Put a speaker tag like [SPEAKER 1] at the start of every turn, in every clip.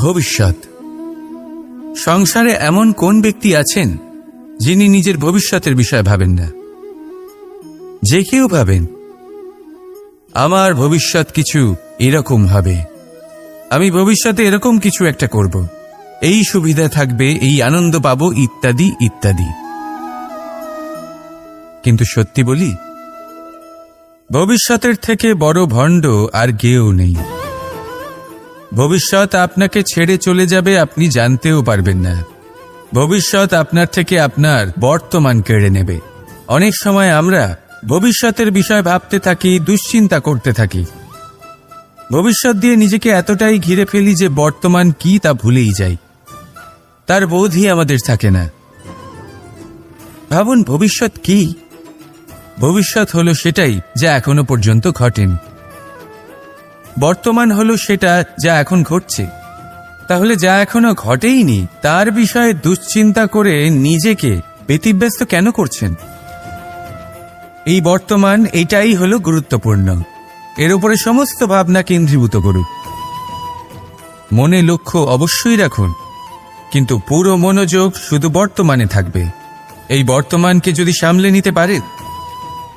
[SPEAKER 1] ভবিষ্যৎ। সংসারে এমন কোন ব্যক্তি আছেন যিনি নিজের ভবিষ্যতের বিষয়ে ভাবেন না? যে কেউ ভাবেন, আমার ভবিষ্যৎ কিছু এরকম হবে। আমি ভবিষ্যতে এরকম কিছু একটা করব। এই সুবিধা থাকবে, এই আনন্দ পাব, ইত্যাদি ইত্যাদি। কিন্তু সত্যি বলি, ভবিষ্যতের থেকে বড় ভণ্ড আর কেউ নেই। ভবিষ্যৎ আপনাকে ছেড়ে চলে যাবে আপনি জানতেও পারবেন না। ভবিষ্যৎ আপনার থেকে আপনার বর্তমান কেড়ে নেবে। অনেক সময় আমরা ভবিষ্যতের বিষয় ভাবতে থাকি, দুশ্চিন্তা করতে থাকি। ভবিষ্যৎ দিয়ে নিজেকে এতটাই ঘিরে ফেলি যে বর্তমান কি তা ভুলেই যাই। তার বোধই আমাদের থাকে না। ভাবুন, ভবিষ্যৎ কি? ভবিষ্যৎ হলো সেটাই যা এখনও পর্যন্ত ঘটেনি। বর্তমান হলো সেটা যা এখন ঘটছে। তাহলে যা এখনও ঘটেইনি, তার বিষয়ে দুশ্চিন্তা করে নিজেকে ব্যতিব্যস্ত কেন করছেন? এই বর্তমান এটাই হলো গুরুত্বপূর্ণ। এর উপরে সমস্ত ভাবনা কেন্দ্রীভূত করুক মনে লক্ষ্য অবশ্যই রাখুন, কিন্তু পুরো মনোযোগ শুধু বর্তমানে থাকবে। এই বর্তমানকে যদি সামলে নিতে পারেন,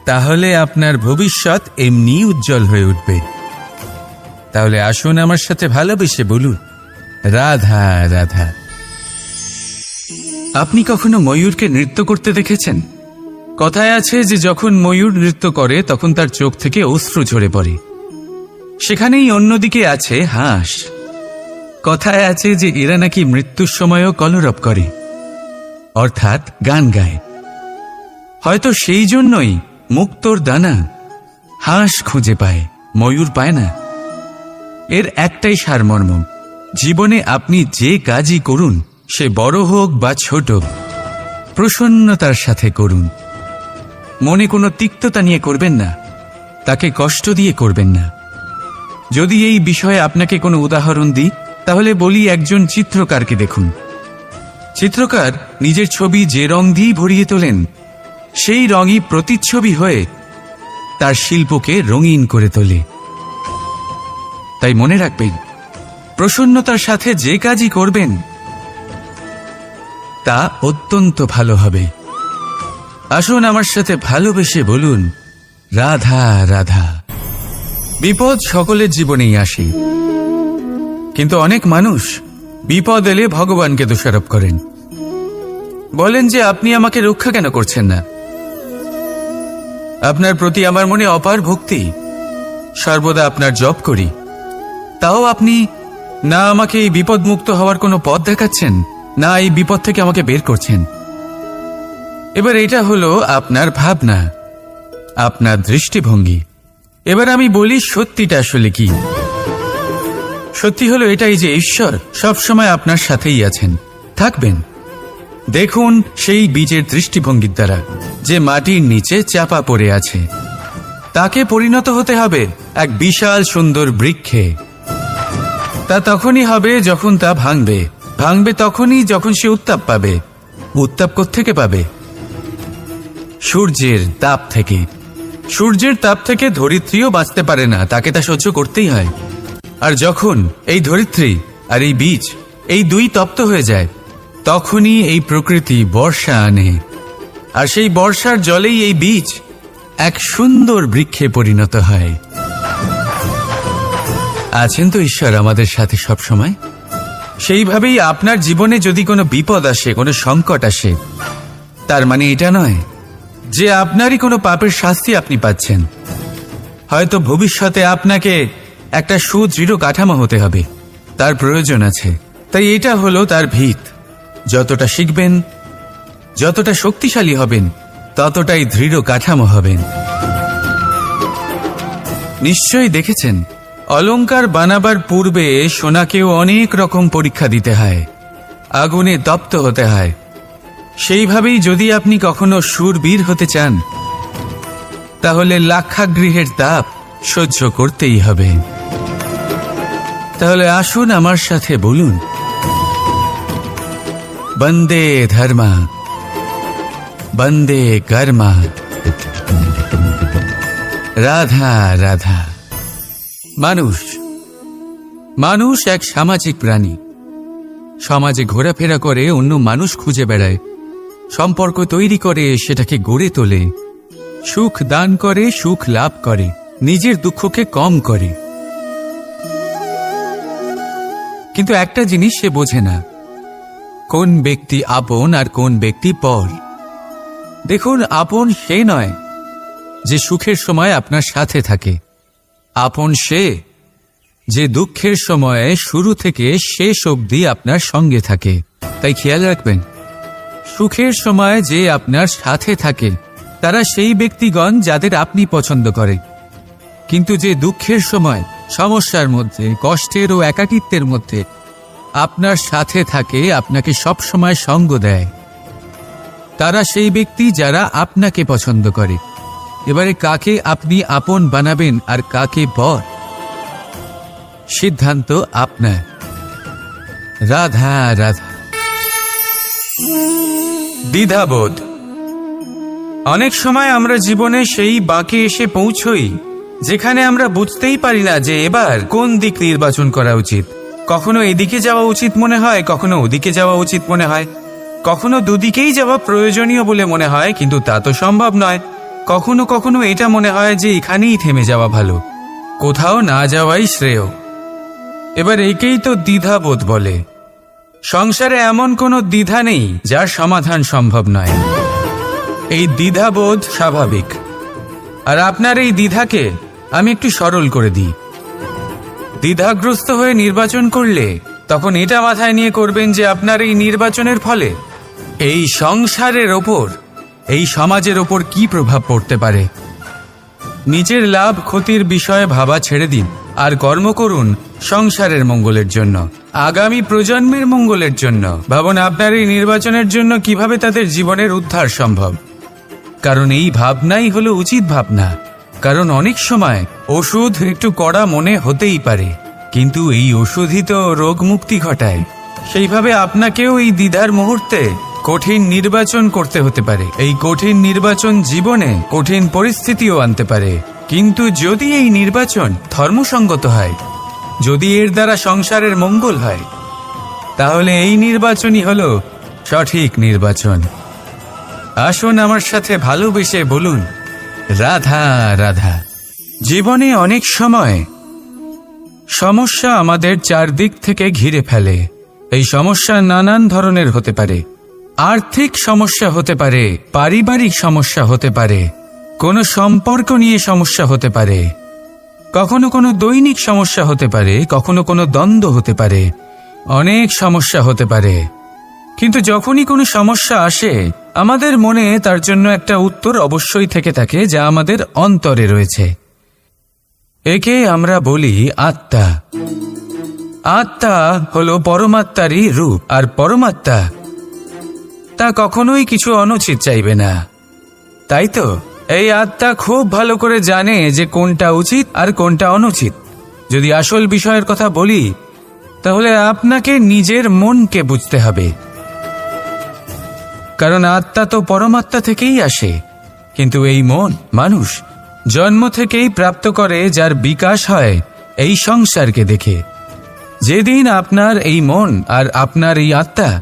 [SPEAKER 1] তাহলে আপনার ভবিষ্যৎ এমনি উজ্জ্বল হয়ে উঠবে। তাহলে আসুন আমার সাথে ভালোবেসে বলুন। রাধা রাধা। আপনি কখনো ময়ূরকে নৃত্য করতে দেখেছেন? কথায় আছে যে যখন ময়ূর নৃত্য করে, তখন তার চোখ থেকে অশ্রু ঝরে পড়ে। সেখানেই অন্যদিকে আছে হাঁস। কথায় আছে যে এরা নাকি মৃত্যুর সময়ও কলরব করে। অর্থাৎ গান গায়। হয়তো সেই জন্যই মুক্তোর দানা হাঁস খুঁজে পায়, ময়ূর পায় না। এর একটাই সারমর্ম, জীবনে আপনি যে কাজই করুন, সে বড় হোক বা ছোট, প্রসন্নতার সাথে করুন। মনে কোনো তিক্ততা নিয়ে করবেন না, তাকে কষ্ট দিয়ে করবেন না। যদি এই বিষয়ে আপনাকে কোনো উদাহরণ দিই, তাহলে বলি একজন চিত্রকারকে দেখুন। চিত্রকার নিজের ছবি যে রং দিয়েই ভরিয়ে তোলেন, সেই রঙই প্রতিচ্ছবি হয়ে তার শিল্পকে রঙিন করে তোলে। তাই মনে রাখবেন, প্রসন্নতার সাথে যে কাজই করবেন, তা অত্যন্ত ভালো হবে। আসুন আমার সাথে ভালোবেসে বলুন, রাধা রাধা। বিপদ সকলের জীবনেই আসে। কিন্তু অনেক মানুষ বিপদ এলে ভগবানকে দোষারোপ করেন। বলেন যে, আপনি আমাকে রক্ষা কেন করছেন না? আপনার প্রতি আমার মনে অপার ভক্তি। সর্বদা আপনার জপ করি। তাও আপনি না আমাকে এই বিপদ মুক্ত হওয়ার কোনো পথ দেখাচ্ছেন? না এই বিপদ থেকে আমাকে বের করছেন? এবার এটা হলো আপনার ভাবনা, আপনার দৃষ্টিভঙ্গি। এবার আমি বলি সত্যিটা আসলে কি। সত্যি হলো এটাই যে ঈশ্বর সবসময় আপনার সাথেই আছেন। থাকবেন। দেখুন সেই বীজের দৃষ্টিভঙ্গির দ্বারা, যে মাটির নিচে চাপা পড়ে আছে। তাকে পরিণত হতে হবে এক বিশাল সুন্দর বৃক্ষে। তা তখনই হবে যখন তা ভাঙবে। ভাঙবে তখনই যখন সে উত্তাপ পাবে। উত্তাপ থেকে পাবে? সূর্যের তাপ থেকে। সূর্যের তাপ থেকে ধরিত্রীও বাঁচতে পারে না, তাকে তা সহ্য করতেই হয়। আর যখন এই ধরিত্রী আর এই বীজ, এই দুই তপ্ত হয়ে যায়, তখনই এই প্রকৃতি বর্ষা আনে। আর সেই বর্ষার জলেই এই বীজ এক সুন্দর বৃক্ষে পরিণত হয়। আছেন তো ঈশ্বর আমাদের সাথে সব সময় সেইভাবেই আপনার জীবনে যদি কোনো বিপদ আসে, কোনো সংকট আসে, তার মানে এটা নয় যে আপনারই কোনো পাপের শাস্তি আপনি পাচ্ছেন। হয়তো ভবিষ্যতে আপনাকে একটা সুদৃঢ় কাঠামো হতে হবে, তার প্রয়োজন আছে। তাই এটা হলো তার ভিত। যতটা শিখবেন, যতটা শক্তিশালী হবেন, ততটাই দৃঢ় কাঠামো হবেন। নিশ্চয়ই দেখেছেন অলংকার বানাবার পূর্বে সোনাকেও অনেক রকম পরীক্ষা দিতে হয়, আগুনে তপ্ত হতে হয়। সেইভাবেই যদি আপনি কখনো সুরবীর হতে চান, তাহলে লাক্ষাগৃহের তাপ সহ্য করতেই হবে। তাহলে আসুন আমার সাথে বলুন, বন্দে ধর্মা, বন্দে কর্মা। রাধা রাধা। মানুষ। মানুষ এক সামাজিক প্রাণী। সমাজে ঘোরাফেরা করে, অন্য মানুষ খুঁজে বেড়ায়। সম্পর্ক তৈরি করে, সেটাকে গড়ে তোলে। সুখ দান করে, সুখ লাভ করে। নিজের দুঃখকে কম করে। কিন্তু একটা জিনিস সে বোঝে না। কোন ব্যক্তি আপন আর কোন ব্যক্তি পর। দেখুন, আপন সে নয় যে সুখের সময় আপনার সাথে থাকে। আপন সে যে দুঃখের সময়ে শুরু থেকে শেষ অবধি আপনার সঙ্গে থাকে। তাই খেয়াল রাখবেন, সুখের সময় যে আপনার সাথে থাকে, তারা সেই ব্যক্তিগণ যাদের আপনি পছন্দ করেন কিন্তু যে দুঃখের সময়, সমস্যার মধ্যে, কষ্টের ও একাকিত্বের মধ্যে আপনার সাথে থাকে, আপনাকে সব সময় সঙ্গ দেয়। তারা সেই ব্যক্তি যারা আপনাকে পছন্দ করে। এবারে কাকে আপনি আপন বানাবেন আর কাকে পর সিদ্ধান্ত আপনার। রাধা রাধা। দ্বিধাবোধ। অনেক সময় আমরা জীবনে সেই বাঁকে এসে পৌঁছই, যেখানে আমরা বুঝতেই পারি না যে এবার কোন দিক নির্বাচন করা উচিত। কখনো এদিকে যাওয়া উচিত মনে হয়, কখনো ওদিকে যাওয়া উচিত মনে হয়। কখনো দুদিকেই যাওয়া প্রয়োজনীয় বলে মনে হয়, কিন্তু তা তো সম্ভব নয়। কখনো কখনো এটা মনে হয় যে এখানেই থেমে যাওয়া ভালো। কোথাও না যাওয়াই শ্রেয়। এবার একেই তো দ্বিধাবোধ বলে। সংসারে এমন কোনো দ্বিধা নেই যার সমাধান সম্ভব নয়। এই দ্বিধাবোধ স্বাভাবিক। আর আপনার এই দ্বিধাকে আমি একটু সরল করে দিই। দ্বিধাগ্রস্ত হয়ে নির্বাচন করলে তখন এটা মাথায় নিয়ে করবেন যে আপনার এই নির্বাচনের ফলে এই সংসারের ওপর এই সমাজের ওপর কি প্রভাব পড়তে পারে? নিজের লাভ ক্ষতির বিষয়ে ভাবা ছেড়ে দিন, আর কর্ম করুন সংসারের মঙ্গলের জন্য, আগামী প্রজন্মের মঙ্গলের জন্য। ভাবুন, আপনার এই নির্বাচনের জন্য কীভাবে তাদের জীবনের উদ্ধার সম্ভব? কারণ এই ভাবনাই হলো উচিত ভাবনা। কারণ অনেক সময় ওষুধ একটু কড়া মনে হতেই পারে, কিন্তু এই ওষুধই তো রোগ মুক্তি ঘটায়। সেইভাবে আপনাকেও এই দ্বিধার মুহূর্তে কঠিন নির্বাচন করতে হতে পারে। এই কঠিন নির্বাচন জীবনে কঠিন পরিস্থিতিও আনতে পারে। কিন্তু যদি এই নির্বাচন ধর্মসঙ্গত হয়, যদি এর দ্বারা সংসারের মঙ্গল হয়, তাহলে এই নির্বাচনই হল সঠিক নির্বাচন। আসুন আমার সাথে ভালোবেসে বলুন, রাধা রাধা। জীবনে অনেক সময় সমস্যা আমাদের চারদিক থেকে ঘিরে ফেলে। এই সমস্যা নানান ধরনের হতে পারে। আর্থিক সমস্যা হতে পারে, পারিবারিক সমস্যা হতে পারে, কোনো সম্পর্ক নিয়ে সমস্যা হতে পারে, কখনো কোনো দৈনিক সমস্যা হতে পারে, কখনো কোনো দ্বন্দ্ব হতে পারে, অনেক সমস্যা হতে পারে। কিন্তু যখনই কোনো সমস্যা আসে, আমাদের মনে তার জন্য একটা উত্তর অবশ্যই থেকে থাকে যা আমাদের অন্তরে রয়েছে। একে আমরা বলি আত্মা। আত্মা হলো পরমাত্মারই রূপ, আর পরমাত্মা তা কখনোই কিছু অনুচিত চাইবে না। তাই তো? এই আত্মা খুব ভালো করে জানে যে কোনটা উচিত আর কোনটা অনুচিত। যদি আসল বিষয়ের কথা বলি, তাহলে আপনাকে নিজের মনকে বুঝতে হবে। কারণ আত্মা তো পরমাত্মা থেকেই আসে। কিন্তু এই মন, মানুষ, জন্ম থেকেই প্রাপ্ত করে যার বিকাশ হয় এই সংসারকে দেখে। যেদিন আপনার এই মন আর আপনার এই আত্মা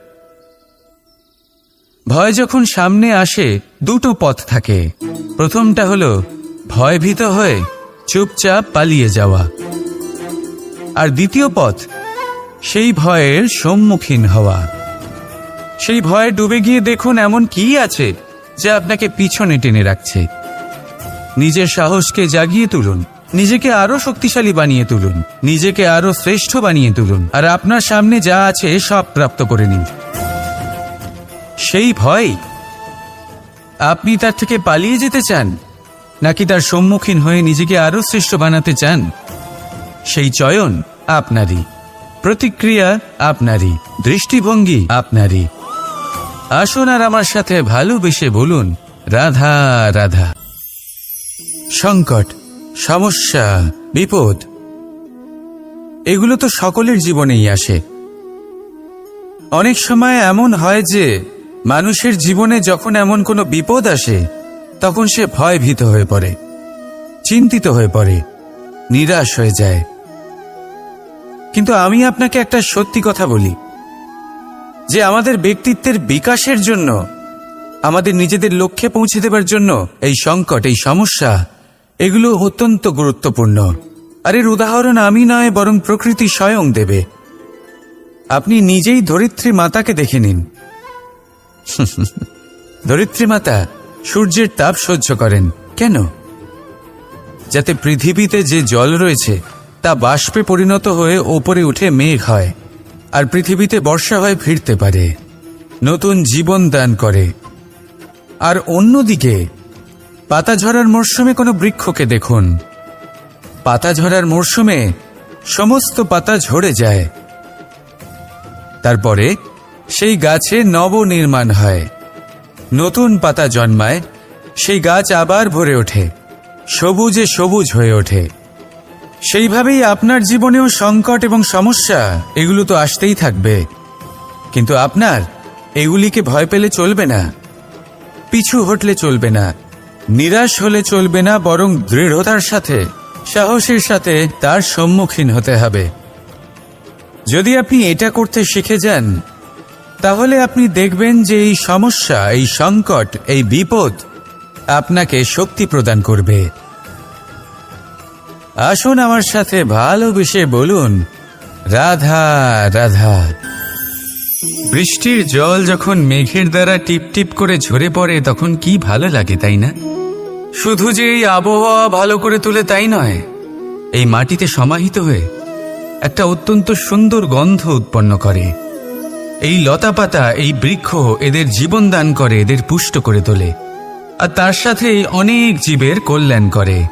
[SPEAKER 1] ভয় যখন সামনে আসে, দুটো পথ থাকে। প্রথমটা হলো, ভয়ভীত হয়ে চুপচাপ পালিয়ে যাওয়া। আর দ্বিতীয় পথ, সেই ভয়ের সম্মুখীন হওয়া। সেই ভয়ে ডুবে গিয়ে দেখুন এমন কি আছে, যা আপনাকে পিছনে টেনে রাখছে। নিজের সাহসকে জাগিয়ে তুলুন, নিজেকে আরও শক্তিশালী বানিয়ে তুলুন, নিজেকে আরও শ্রেষ্ঠ বানিয়ে তুলুন, আর আপনার সামনে যা আছে সব প্রাপ্ত করে নিন। সেই ভয়? আপনি তার থেকে পালিয়ে যেতে চান, নাকি তার সম্মুখীন হয়ে নিজেকে আরও শ্রেষ্ঠ বানাতে চান? সেই চয়ন আপনারই, প্রতিক্রিয়া আপনারই, দৃষ্টিভঙ্গি আপনারই। আসুন আর আমার সাথে ভালোবেসে বলুন, রাধা রাধা। সংকট, সমস্যা, বিপদ, এগুলো তো সকলের জীবনেই আসে। অনেক সময় এমন হয় যে মানুষের জীবনে যখন এমন কোনো বিপদ আসে, তখন সে ভয়ভীত হয়ে পড়ে, চিন্তিত হয়ে পড়ে, নিরাশ হয়ে যায়। কিন্তু আমি আপনাকে একটা সত্যি কথা বলি, যে আমাদের ব্যক্তিত্বের বিকাশের জন্য, আমাদের নিজেদের লক্ষ্যে পৌঁছে দেবার জন্য এই সংকট, এই সমস্যা, এগুলো অত্যন্ত গুরুত্বপূর্ণ। আর এর উদাহরণ আমি নয়, বরং প্রকৃতি স্বয়ং দেবে। আপনি নিজেই ধরিত্রী মাতাকে দেখে নিন। ধরিত্রী মাতা সূর্যের তাপ সহ্য করেন। কেন? যাতে পৃথিবীতে যে জল রয়েছে, তা বাষ্পে পরিণত হয়ে ওপরে উঠে মেঘ হয়, আর পৃথিবীতে বর্ষা হয়ে ফিরতে পারে। নতুন জীবন দান করে। আর অন্যদিকে, পাতা ঝরার মরশুমে কোনো বৃক্ষকে দেখুন। পাতা ঝরার মরশুমে সমস্ত পাতা ঝরে যায়। তারপরে সেই গাছে নবনির্মাণ হয়। নতুন পাতা জন্মায়, সেই গাছ আবার ভরে ওঠে, সবুজে সবুজ হয়ে ওঠে। সেইভাবেই আপনার জীবনেও সংকট এবং সমস্যা, এগুলো তো আসতেই থাকবে। কিন্তু আপনার এগুলিকে ভয় পেলে চলবে না, পিছু হটলে চলবে না, নিরাশ হলে চলবে না, বরং দৃঢ়তার সাথে, সাহসের সাথে তার সম্মুখীন হতে হবে। যদি আপনি এটা করতে শিখে যান তাহলে আপনি দেখবেন যে এই সমস্যা, এই সংকট, এই বিপদ আপনাকে শক্তি প্রদান করবে। আসুন আমার সাথে ভালোবেসে বলুন, রাধা রাধা। বৃষ্টির জল যখন মেঘের দ্বারা টিপ টিপ করে ঝরে পড়ে, তখন কি ভালো লাগে, তাই না? শুধু যে এই আবহাওয়া ভালো করে তুলে তাই নয়, এই মাটিতে সমাহিত হয়ে একটা অত্যন্ত সুন্দর গন্ধ উৎপন্ন করে। এই লতা পাতা এই বৃক্ষ এদের জীবন দান করে, এদের পুষ্ট করে তোলে। আর তার সাথে অনেক জীবের কল্যাণ করে।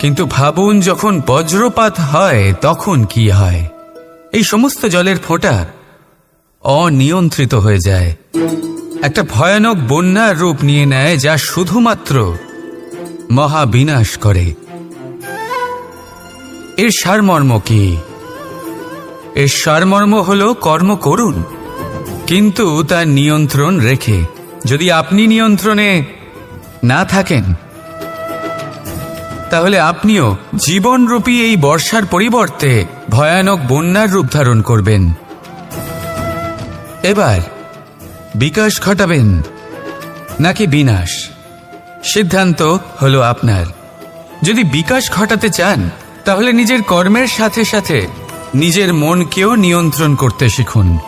[SPEAKER 1] কিন্তু ভাবুন, যখন বজ্রপাত হয়, তখন কি হয়? এই সমস্ত জলের ফোঁটা অনিয়ন্ত্রিত হয়ে যায়। একটা ভয়ানক বন্যার রূপ নিয়ে নেয়, যা শুধুমাত্র মহাবিনাশ করে। এর সারমর্ম কি? এর সারমর্ম হল কর্ম করুন। কিন্তু তার নিয়ন্ত্রণ রেখে, যদি আপনি নিয়ন্ত্রণে না থাকেন, তাহলে আপনিও জীবনরূপী এই বর্ষার পরিবর্তে ভয়ানক বন্যার রূপ ধারণ করবেন। এবার বিকাশ ঘটাবেন নাকি বিনাশ? সিদ্ধান্ত হলো আপনার। যদি বিকাশ ঘটাতে চান, তাহলে নিজের কর্মের সাথে সাথে নিজের মনকেও নিয়ন্ত্রণ করতে শিখুন।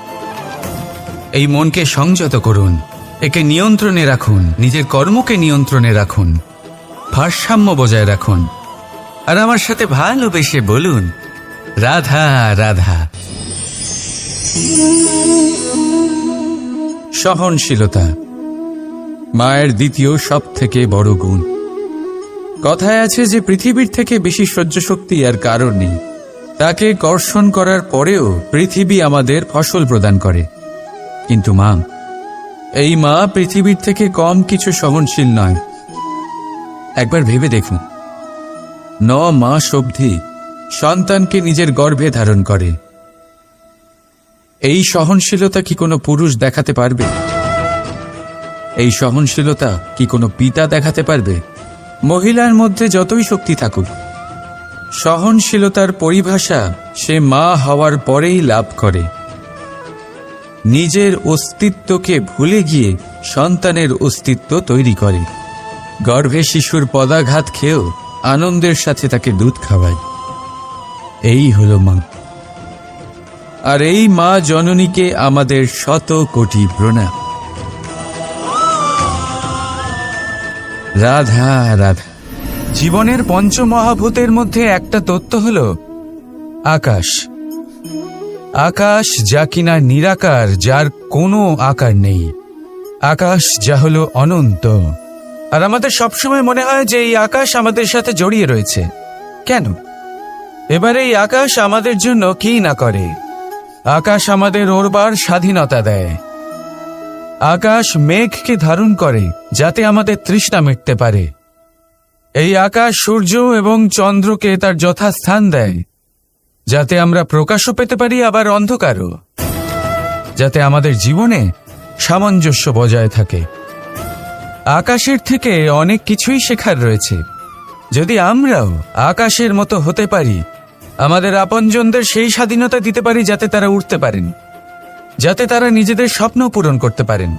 [SPEAKER 1] এই মনকে সংযত করুন। একে নিয়ন্ত্রণে রাখুন। নিজের কর্মকে নিয়ন্ত্রণে রাখুন। ভারসাম্য বজায় রাখুন। আর আমার সাথে ভালোবেসে বলুন, রাধা রাধা। সহনশীলতা মায়ের দ্বিতীয় সব থেকে বড় গুণ। কথায় আছে যে পৃথিবীর থেকে বেশি সহ্য শক্তি আর কারণ নেই। তাকে কর্ষণ করার পরেও পৃথিবী আমাদের ফসল প্রদান করে। কিন্তু মা, এই মা পৃথিবীর থেকে কম কিছু সহনশীল নয়। একবার ভেবে দেখুন, ন মাস অবধি সন্তানকে নিজের গর্ভে ধারণ করে। এই সহনশীলতা কি কোনো পুরুষ দেখাতে পারবে? এই সহনশীলতা কি কোনো পিতা দেখাতে পারবে? মহিলার মধ্যে যতই শক্তি থাকুক সহনশীলতার পরিভাষা সে মা হওয়ার পরেই লাভ করে। নিজের অস্তিত্বকে ভুলে গিয়ে সন্তানের অস্তিত্ব তৈরি করে। গর্ভে শিশুর পদাঘাত খেয়েও আনন্দের সাথে তাকে দুধ খাওয়ায়। এই হলো মা। আর এই মা জননীকে আমাদের শত কোটি প্রণাম। রাধা রাধা। জীবনের পঞ্চমহাভূতের মধ্যে একটা তত্ত্ব হল আকাশ। আকাশ যা কিনা নিরাকার, যার কোনো আকার নেই। আকাশ যা হলো অনন্ত। আর আমাদের সবসময় মনে হয় যে এই আকাশ আমাদের সাথে জড়িয়ে রয়েছে। কেন? এবার এই আকাশ আমাদের জন্য কি না করে? আকাশ আমাদের ওরবার স্বাধীনতা দেয়। আকাশ মেঘকে ধারণ করে, যাতে আমাদের তৃষ্ণা মিটতে পারে। এই আকাশ সূর্য এবং চন্দ্রকে তার যথাস্থান দেয়, যাতে আমরা প্রকাশও পেতে পারি, আবার অন্ধকারও, যাতে আমাদের জীবনে সামঞ্জস্য বজায় থাকে। আকাশের থেকে অনেক কিছুই শেখার রয়েছে। যদি আমরাও আকাশের মতো হতে পারি, আমাদের আপনজনদের সেই স্বাধীনতা দিতে পারি, যাতে তারা উঠতে পারেন, যাতে তারা নিজেদের স্বপ্ন পূরণ করতে পারেন,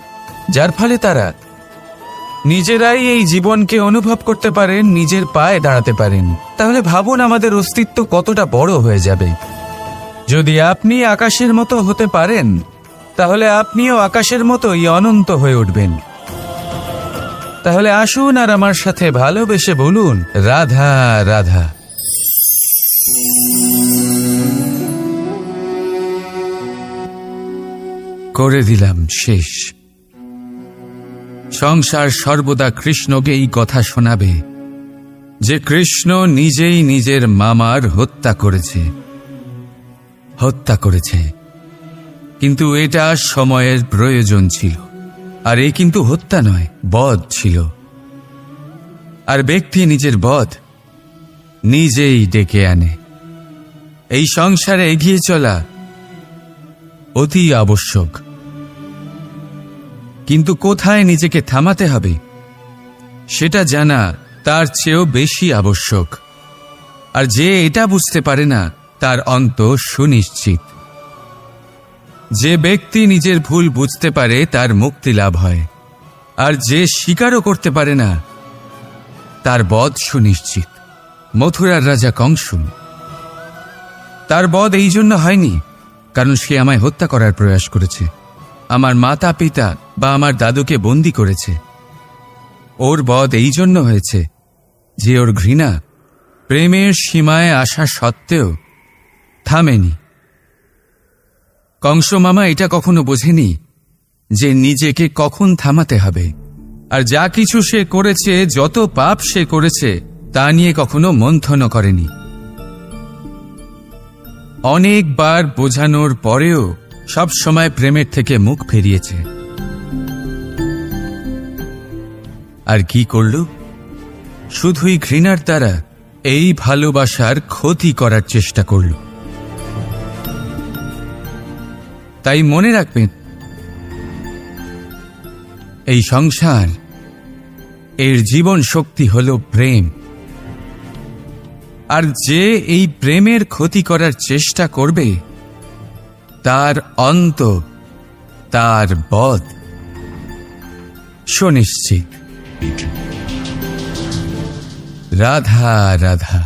[SPEAKER 1] যার ফলে তারা নিজেরাই এই জীবনকে অনুভব করতে পারেন, নিজের পায়ে দাঁড়াতে পারেন। তাহলে ভাবুন আমাদের অস্তিত্ব কতটা বড় হয়ে যাবে। যদি আপনি আকাশের মতো হতে পারেন, তাহলে আপনিও আকাশের মতোই অনন্ত হয়ে উঠবেন। তাহলে আসুন আর আমার সাথে ভালোবেসে বলুন, রাধা রাধা। করে দিলাম শেষ। সংসার সর্বদা কৃষ্ণকে এই কথা শোনাবে। যে কৃষ্ণ নিজেই নিজের মামার হত্যা করেছে। হত্যা করেছে। কিন্তু এটা সময়ের প্রয়োজন ছিল। আর এ কিন্তু হত্যা নয়, বধ ছিল। আর ব্যক্তি নিজের বধ নিজেই ডেকে আনে। এই সংসারে এগিয়ে চলা অতি আবশ্যক। কিন্তু কোথায় নিজেকে থামাতে হবে? সেটা জানা তার চেয়েও বেশি আবশ্যক। আর যে এটা বুঝতে পারে না, তার অন্ত সুনিশ্চিত। যে ব্যক্তি নিজের ভুল বুঝতে পারে, তার মুক্তি লাভ হয়। আর যে স্বীকারও করতে পারে না, তার বধ সুনিশ্চিত। মথুরার রাজা কংস তার বধ এই জন্য হয়নি, কারণ সে আমায় হত্যা করার প্রয়াস করেছে। আমার মাতা পিতা বা আমার দাদুকে বন্দি করেছে। ওর বধ এই জন্য হয়েছে যে ওর ঘৃণা প্রেমের সীমায় আসা সত্ত্বেও থামেনি। কংস মামা এটা কখনো বোঝেনি যে নিজেকে কখন থামাতে হবে। আর যা কিছু সে করেছে, যত পাপ সে করেছে, তা নিয়ে কখনো মন্থন করেনি। অনেকবার বোঝানোর পরেও সব সময় প্রেমের থেকে মুখ ফেরিয়েছে। আর কি করল? শুধুই ঘৃণার দ্বারা এই ভালোবাসার ক্ষতি করার চেষ্টা করল। তাই মনে রাখবেন, এই সংসার, এর জীবন শক্তি হল প্রেম। আর যে এই প্রেমের ক্ষতি করার চেষ্টা করবে তার অন্ত তার বধ সুনিশ্চিত। রাধা রাধা।